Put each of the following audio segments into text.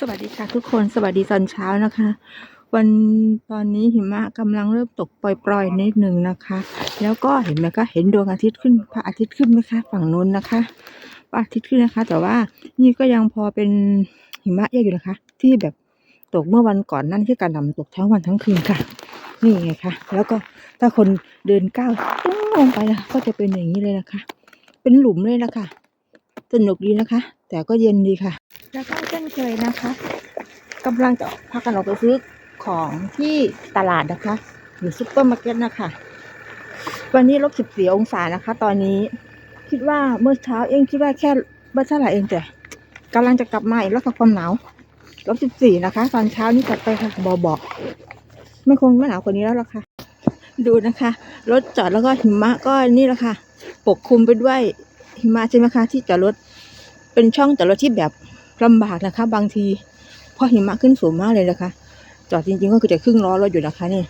สวัสดีค่ะทุกคนสวัสดีตอนเช้านะคะ วันตอนนี้หิมะกำลังเริ่มตกปล่อยๆนิดหนึ่งนะคะ แล้วก็เห็นไหมคะเห็นดวงอาทิตย์ขึ้นพระอาทิตย์ขึ้นไหมคะฝั่งนู้นนะคะพระอาทิตย์ขึ้นนะคะ แต่ว่านี่ก็ยังพอเป็นหิมะเยอะอยู่นะคะ ที่แบบตกเมื่อวันก่อนนั่นที่การนำตกทั้งวันทั้งคืนค่ะ นี่ไงคะแล้วก็ถ้าคนเดินก้าวตึ้งลงไปนะคะก็จะเป็นอย่างนี้เลยนะคะ เป็นหลุมเลยนะคะสนุกดีนะคะ แต่ก็เย็นดีค่ะ เช่นเคยนะคะกำลังจะพากันออกไปซื้อของที่ตลาดนะคะหรือซุปเปอร์มาร์เก็ตนะคะวันนี้ลบสิบสี่องศานะคะ ตอนนี้คิดว่าเมื่อเช้าเองคิดว่าแค่บ้านเท่าไหร่เองแต่กำลังจะกลับมาอีกแล้วกับความหนาวลบสิบสี่นะคะ ตอนเช้านี่จัดไปค่ะบอบอกไม่คงไม่หนาวกว่านี้แล้วล่ะค่ะ ดูนะคะ รถจอดแล้วก็หิมะก็นี่แหละค่ะ ปกคลุมไปด้วยหิมะใช่ไหมคะ ที่จอดรถเป็นช่องจอดรถที่แบบ ลำบากนะคะ บางทีเพราะหิมะขึ้นสูงมากเลยนะคะ จอดจริงๆก็คือจะครึ่งล้อรถอยู่นะคะนี่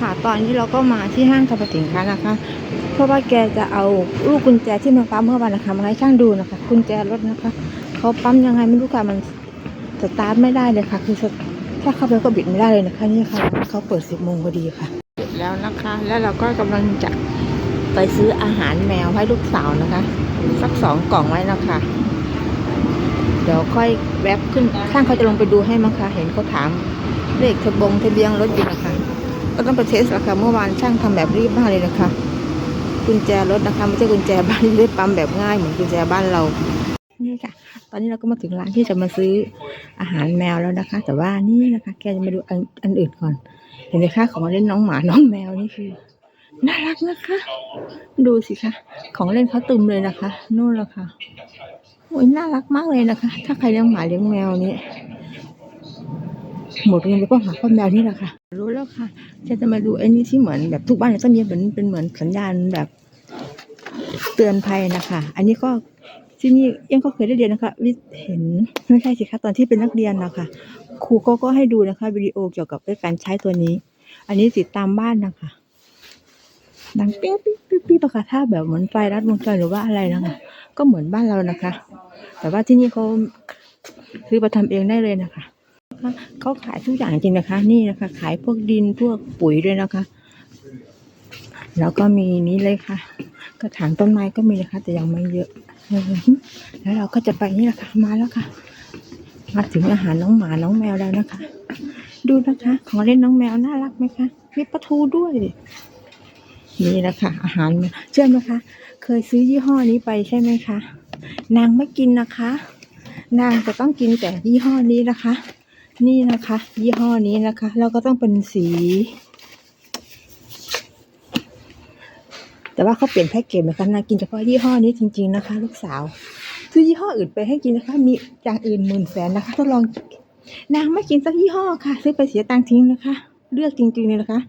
ค่ะตอนนี้เราก็มาที่ห้างสรรพสินค้านะคะ เพราะว่าแกจะเอาลูกกุญแจที่มาปั๊มเมื่อวันนะคะมาให้ช่างดูนะคะ กุญแจรถนะคะเขาปั๊มยังไงไม่รู้ค่ะมันสตาร์ทไม่ได้เลยค่ะ คือถ้าเข้าไปก็บิดไม่ได้เลยนะคะนี่ค่ะเขาเปิดสิบโมงพอดีค่ะเสร็จแล้วนะคะ แล้วเราก็กำลังจะไปซื้ออาหารแมวให้ลูกสาวนะคะ สักสองกล่องไว้นะคะ ดี๋ยวค่อยแวบขึ้นช่างเขาจะลงไปดูให้มั้งคะเห็นเขาถามเลขทะบงทะเบียงรถอยู่นะคะ ก็ต้องไปเทสราคาเมื่อวานช่างทำแบบรีบมากเลยนะคะกุญแจรถนะคะไม่ใช่กุญแจบ้านไม่ได้ปั๊มแบบง่ายเหมือนกุญแจบ้านเรานี่ค่ะ ตอนนี้เราก็มาถึงร้านที่จะมาซื้ออาหารแมวแล้วนะคะ แต่ว่านี่นะคะ แกจะมาดูอันอันอื่นก่อน เห็นไหมคะของเล่นน้องหมาน้องแมวนี่คือน่ารักนะคะ ดูสิคะ ของเล่นเขาตึมเลยนะคะนู่นและค่ะ โอ้ยน่ารักมากเลยนะคะ ถ้าใครเลี้ยงหมาเลี้ยงแมวนี้หมดเงินไปเพราะหาเพราะแมวนี่แหละค่ะ รู้แล้วค่ะ จะจะมาดูไอ้นี่ที่เหมือนแบบทุกบ้านจะต้องมีเหมือนเป็นเหมือนสัญญาณแบบ เตือนภัยนะคะ อันนี้ก็ที่นี่ยังก็เคยได้เรียนนะคะวิเห็นไม่ใช่สิคะตอนที่เป็นนักเรียนนะคะครูก็ก็ให้ดูนะคะวิดีโอเกี่ยวกับการใช้ตัวนี้ อันนี้ติดตามบ้านนะคะ ดังเปี้ยปิ๊บปิ๊บปิ๊บอะค่ะถ้าแบบเหมือนไฟรัดวงจรหรือว่าอะไรนะคะก็เหมือนบ้านเรานะคะ แต่ว่าที่นี่เขาซื้อมาทำเองได้เลยนะคะเขาขายทุกอย่างจริงนะคะ นี่นะคะ ขายพวกดินพวกปุ๋ยด้วยนะคะ แล้วก็มีนี้เลยค่ะ กระถางต้นไม้ก็มีนะคะ แต่ยังไม่เยอะแล้วเราก็จะไปนี่แหละค่ะมาแล้วค่ะ มาถึงอาหารน้องหมาน้องแมวแล้วนะคะ ดูนะคะ ของเล่นน้องแมวน่ารักไหมคะมีปลาทูด้วย นี่แหละค่ะ อาหารเชื่อไหมคะ เคยซื้อยี่ห้อนี้ไปใช่ไหมคะ นางไม่กินนะคะ นางจะต้องกินแต่ยี่ห้อนี้นะคะ นี่นะคะ ยี่ห้อนี้นะคะแล้วก็ต้องเป็นสี แต่ว่าเขาเปลี่ยนแพ็กเกจเหมือนกันนางกินเฉพาะยี่ห้อนี้จริง ๆนะคะ ลูกสาวซื้อยี่ห้ออื่นไปให้กินนะคะ มีอย่างอื่นหมื่นแสนนะคะทดลองนางไม่กินสักยี่ห้อค่ะ ซื้อไปเสียตังค์ทิ้งนะคะ เลือกจริงๆเลยนะคะ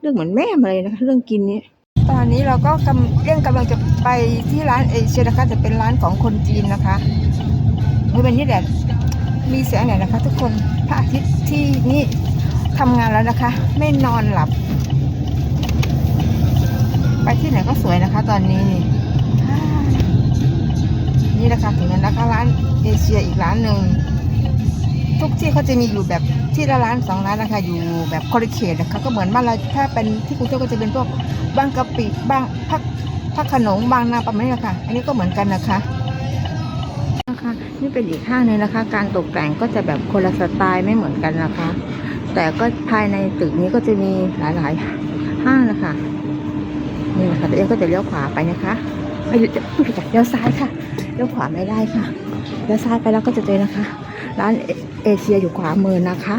เรื่องเหมือนแม่มาเลยนะคะ เรื่องกินนี้ ตอนนี้เราก็กำเรื่องกำลังจะไปที่ร้านเอเชียนะคะแต่เป็นร้านของคนจีนนะคะบริเวณนี้แหละมีแสงหน่อยนะคะ ทุกคนพระอาทิตย์ที่นี่ทำงานแล้วนะคะ ไม่นอนหลับ ไปที่ไหนก็สวยนะคะ ตอนนี้นี่นี่นะคะถึงนั้นนะคะร้านเอเชียอีกร้านหนึ่ง ทุกที่เขาจะมีอยู่แบบที่ละร้านสองร้านนะคะอยู่แบบคอริเคทนะคะก็เหมือนบ้านเราถ้าเป็นที่กรุงเทพก็จะเป็นพวกบางกะปิบางพักพักขนงบางนาประมาณนี้แหละค่ะ อันนี้ก็เหมือนกันนะคะนะคะนี่เป็นอีกห้างหนึงนะคะ การตกแต่งก็จะแบบคนละสไตล์ไม่เหมือนกันนะคะ แต่ก็ภายในตึกนี้ก็จะมีหลายๆห้างนะคะนี่นะคะตัวเองก็จะเลี้ยวขวาไปนะคะไม่ผิดเลี้ยวซ้ายค่ะเลี้ยวขวาไม่ได้ค่ะเลี้ยวซ้ายไปแล้วก็จะเจอนะคะ ร้าน เอเชียอยู่ขวามือนะคะ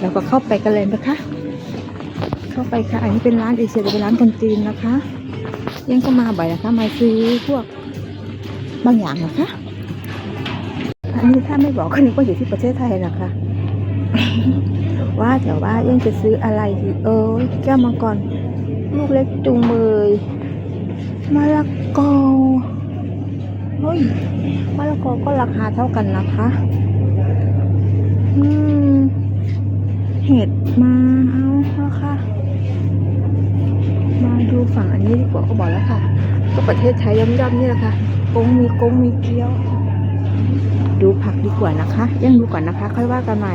แล้วก็เข้าไปกันเลยนะคะ เข้าไปค่ะ อันนี้เป็นร้านเอเชียเป็นร้านคนจีนนะคะ ยังก็มาบ่อยนะคะ มาซื้อพวกบางอย่างนะคะ อันนี้ถ้าไม่บอกก็นึกว่าอยู่ที่ประเทศไทยนะคะ ว่าแต่ว่ายังจะซื้ออะไรดีเออแก้วมังกรลูกเล็กจุงเมยมะละกอเฮ้ยมะละกอก็ราคาเท่ากันนะคะ เห็ดมาเอาแล้วค่ะ มาดูฝั่งอันนี้ดีกว่าก็บอกแล้วค่ะ ก็ประเทศไทยย่อมๆนี่แหละค่ะกงมีกงมีเกี๊ยว ดูผักดีกว่านะคะยังดูก่อนนะคะ ค่อยว่ากันใหม่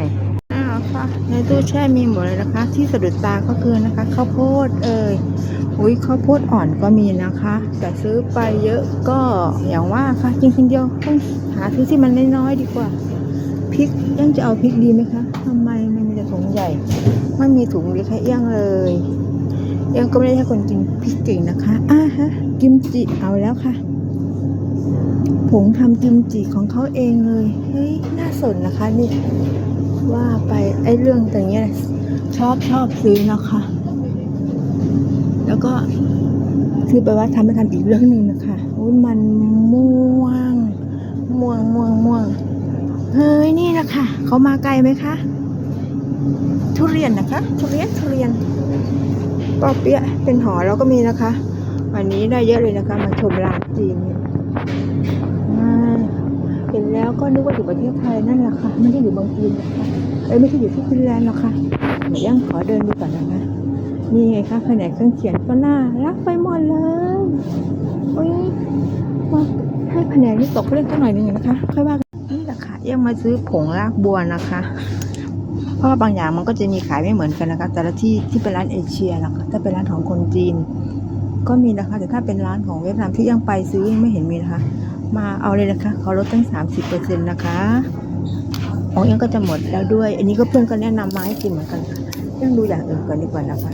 อ้าวค่ะในตู้แช่มีหมดเลยนะคะ ที่สะดุดตาก็คือนะคะข้าวโพดเอ่ยอุ้ยข้าวโพดอ่อนก็มีนะคะ แต่ซื้อไปเยอะก็อย่างว่าค่ะกินคนเดียวต้องหาซื้อที่มันน้อยๆดีกว่า พริกยังจะเอาพริกดีไหมคะทำไมมันมีแต่ถุงใหญ่ ไม่มีถุงเล็กให้เอี้ยงเลยเอี้ยงก็ไม่ได้ให้คนกินพริกเก่งนะคะอ่าฮะกิมจิเอาแล้วค่ะผงทำกิมจิของเขาเองเลยเฮ้ยน่าสนนะคะนี่ว่าไปไอ้เรื่องอย่างเงี้ยชอบชอบซื้อนะคะ แล้วก็คือแปลว่าทำมาทำอีกเรื่องหนึ่งนะคะอุ้ยมันม่วง ม่วงม่วงม่วง เฮ้ย นี่ะคะเขามาไกลไหมคะ ทุเรียนนะคะ ทุเรียนทุเรียนปอเปี๊ยะเป็นหอแล้วก็มีนะคะ วันนี้ได้เยอะเลยนะคะมาชมร้านจีนเนี่ยอ่าเห็นแล้วก็นึกว่าอยู่ประเทศไทยนั่นแหละค่ะไม่ได้อยู่บางจีนนะคะเอ้ยไม่ใช่อยู่ที่ฟินแลนด์หรอกค่ะเดี๋ยวยังขอเดินดูก่อนนะคะนี่ไงคะแผนกเครื่องเขียนก็น่ารักไปหมดเลยโอ้ยให้แผนกนี้ตกเรื่องกันหน่อยหนึงนะคะค่อยว่า ยังมาซื้อผงรากบัวนะคะ เพราะว่าบางอย่างมันก็จะมีขายไม่เหมือนกันนะคะ แต่ละที่ที่เป็นร้านเอเชียนะคะถ้าเป็นร้านของคนจีน ก็มีนะคะ แต่ถ้าเป็นร้านของเวียดนามที่ยังไปซื้อยังไม่เห็นมีนะคะ มาเอาเลยนะคะเขาลดตั้ง 30%นะคะของยังก็จะหมดแล้วด้วย อันนี้ก็เพื่อนก็แนะนำมาให้กินเหมือนกันค่ะยังดูอย่างอื่นก่อนดีกว่านะคะ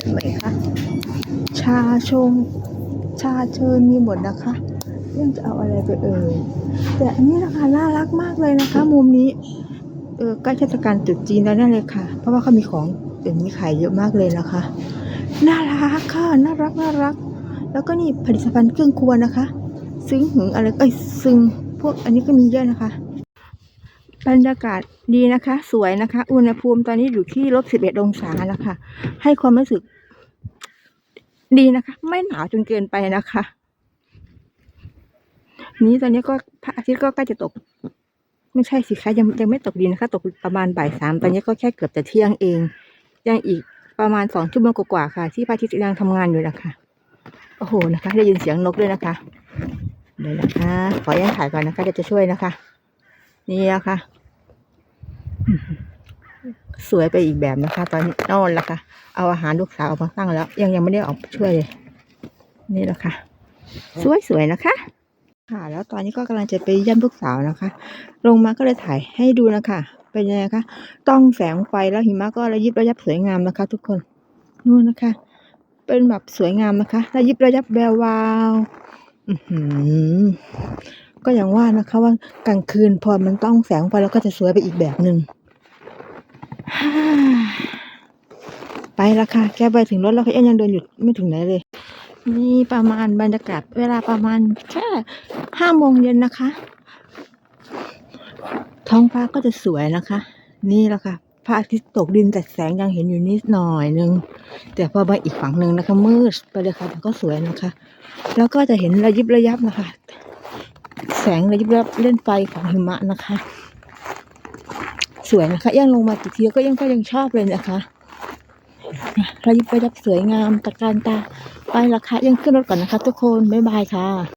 เห็นไหมคะชาชงชาเชิญมีหมดนะคะยังจะเอาอะไรไปเอ่ย แต่อันนี้นะคะน่ารักมากเลยนะคะ มุมนี้เออใกล้เทศกาลตรุษจีนแล้วนั่นเลยค่ะ เพราะว่าเขามีของเดี๋ยวนี้ขายเยอะมากเลยนะคะ น่ารักค่ะน่ารักน่ารัก แล้วก็นี่ผลิตภัณฑ์เครื่องครัวนะคะ ซึ้งหึงอะไรเอ้ยซึ้งพวกอันนี้ก็มีเยอะนะคะบรรยากาศดีนะคะ สวยนะคะ อุณหภูมิตอนนี้อยู่ที่ลบสิบเอ็ดองศานะคะ ให้ความรู้สึก ดีนะคะ ไม่หนาวจนเกินไปนะคะ นี้ตอนนี้ก็พระอาทิตย์ก็ใกล้จะตก ไม่ใช่สิคะยังยังไม่ตกดีนะคะ ตกประมาณบ่ายสามตอนนี้ก็แค่เกือบจะเที่ยงเอง ยังอีกประมาณสองชั่วโมงกว่าๆค่ะ ที่พระอาทิตย์ยังทำงานอยู่นะคะโอ้โหนะคะ ได้ยินเสียงนกด้วยนะคะเดี๋ยวนะคะ ขอยังถ่ายก่อนนะคะเดี๋ยวจะช่วยนะคะ นี่นะคะอื้อหือสวยไปอีกแบบนะคะ ตอนนี้นอนแล้วค่ะ เอาอาหารลูกสาวออกมาตั้งแล้ว ยังยังไม่ได้ออกไปช่วยเลย นี่แหละค่ะ สวยสวยๆนะคะ ค่ะ แล้วตอนนี้ก็กำลังจะไปเยี่ยมลูกสาวนะคะ ลงมาก็เลยถ่ายให้ดูนะคะ เป็นยังไงคะ ต้องแสงไฟแล้วหิมะก็ระยิบระยับสวยงามนะคะ ทุกคน นู่นนะคะ เป็นแบบสวยงามนะคะ ระยิบระยับแวววาวก็อย่างว่านะคะว่ากลางคืนพอมันต้องแสงไฟแล้วก็จะสวยไปอีกแบบหนึ่งฮ่าไปละค่ะแกไปถึงรถแล้วเขายังเดินอยู่ไม่ถึงไหนเลย นี่ประมาณบรรยากาศเวลาประมาณแค่ห้าโมงเย็นนะคะ ท้องฟ้าก็จะสวยนะคะ นี่แหละค่ะพระอาทิตย์ตกดินแต่แสงยังเห็นอยู่นิดหน่อยนึง แต่พอมาอีกฝั่งหนึ่งนะคะ มืดไปเลยค่ะแต่ก็สวยนะคะ แล้วก็จะเห็นระยิบระยับนะคะ แสงระยิบระยับเล่นไฟของหิมะนะคะ สวยนะคะยังลงมากี่ทีก็ยังก็ยังชอบเลยนะคะระยิบระยับสวยงามตะการตา ไปละค่ะยังขึ้นรถก่อนนะคะ ทุกคน บ๊ายบายค่ะ